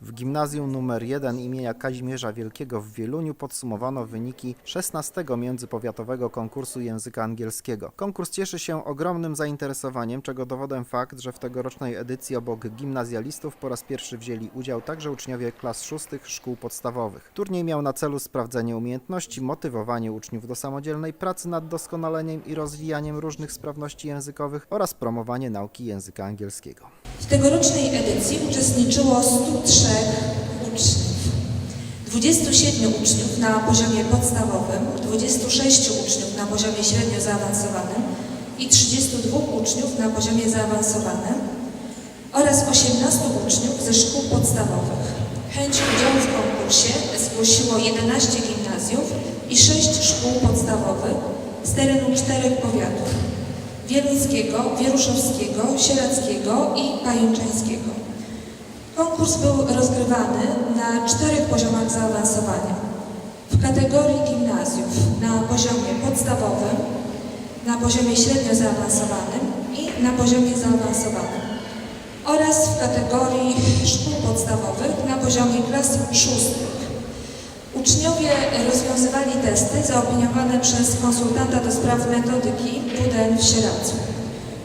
W gimnazjum nr 1 imienia Kazimierza Wielkiego w Wieluniu podsumowano wyniki 16 międzypowiatowego konkursu języka angielskiego. Konkurs cieszy się ogromnym zainteresowaniem, czego dowodem fakt, że w tegorocznej edycji obok gimnazjalistów po raz pierwszy wzięli udział także uczniowie klas szóstych szkół podstawowych. Turniej miał na celu sprawdzenie umiejętności, motywowanie uczniów do samodzielnej pracy nad doskonaleniem i rozwijaniem różnych sprawności językowych oraz promowanie nauki języka angielskiego. W tegorocznej edycji uczestniczyło 103 uczniów. 27 uczniów na poziomie podstawowym, 26 uczniów na poziomie średnio zaawansowanym i 32 uczniów na poziomie zaawansowanym oraz 18 uczniów ze szkół podstawowych. Chęć udziału w konkursie zgłosiło 11 gimnazjów i 6 szkół podstawowych z terenu czterech powiatów wieluńskiego, wieruszowskiego, sieradzkiego i pajęczańskiego. Konkurs był rozgrywany na czterech poziomach zaawansowania. W kategorii gimnazjów na poziomie podstawowym, na poziomie średnio zaawansowanym i na poziomie zaawansowanym oraz w kategorii szkół podstawowych na poziomie klas szóstych. Uczniowie rozwiązywali testy zaopiniowane przez konsultanta do spraw metodyki WDN w Sieradzu.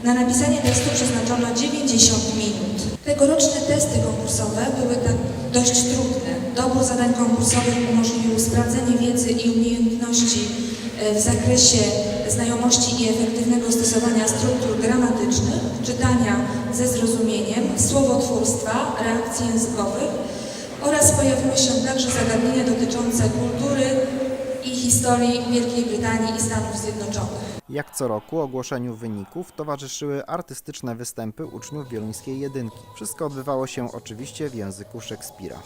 Na napisanie testu przeznaczono 90 minut. Tegoroczne testy konkursowe były tak dość trudne. Dobór zadań konkursowych umożliwił sprawdzenie wiedzy i umiejętności e, w zakresie znajomości i efektywnego stosowania struktur gramatycznych, czytania ze zrozumieniem, słowotwórstwa, reakcji językowych, oraz pojawiły się także zagadnienia dotyczące kultury historii Wielkiej Brytanii i Stanów Zjednoczonych. Jak co roku ogłoszeniu wyników towarzyszyły artystyczne występy uczniów wieluńskiej jedynki. Wszystko odbywało się oczywiście w języku Szekspira.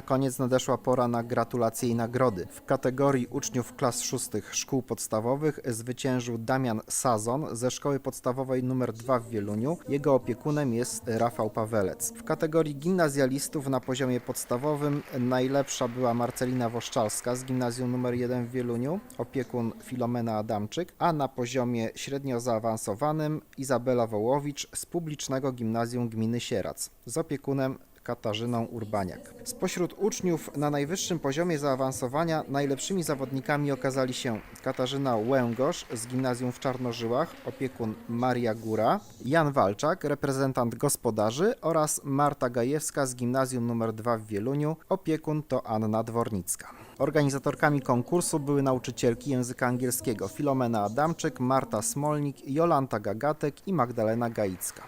Na koniec nadeszła pora na gratulacje i nagrody. W kategorii uczniów klas szóstych szkół podstawowych zwyciężył Damian Sazon ze szkoły podstawowej nr 2 w Wieluniu. Jego opiekunem jest Rafał Pawelec. W kategorii gimnazjalistów na poziomie podstawowym najlepsza była Marcelina Woszczalska z gimnazjum nr 1 w Wieluniu, opiekun Filomena Adamczyk, a na poziomie średnio zaawansowanym Izabela Wołowicz z publicznego gimnazjum gminy Sierac z opiekunem Katarzyną Urbaniak. Spośród uczniów na najwyższym poziomie zaawansowania najlepszymi zawodnikami okazali się Katarzyna Łęgosz z gimnazjum w Czarnożyłach, opiekun Maria Góra, Jan Walczak, reprezentant gospodarzy oraz Marta Gajewska z gimnazjum nr 2 w Wieluniu, opiekun to Anna Dwornicka. Organizatorkami konkursu były nauczycielki języka angielskiego Filomena Adamczyk, Marta Smolnik, Jolanta Gagatek i Magdalena Gaicka.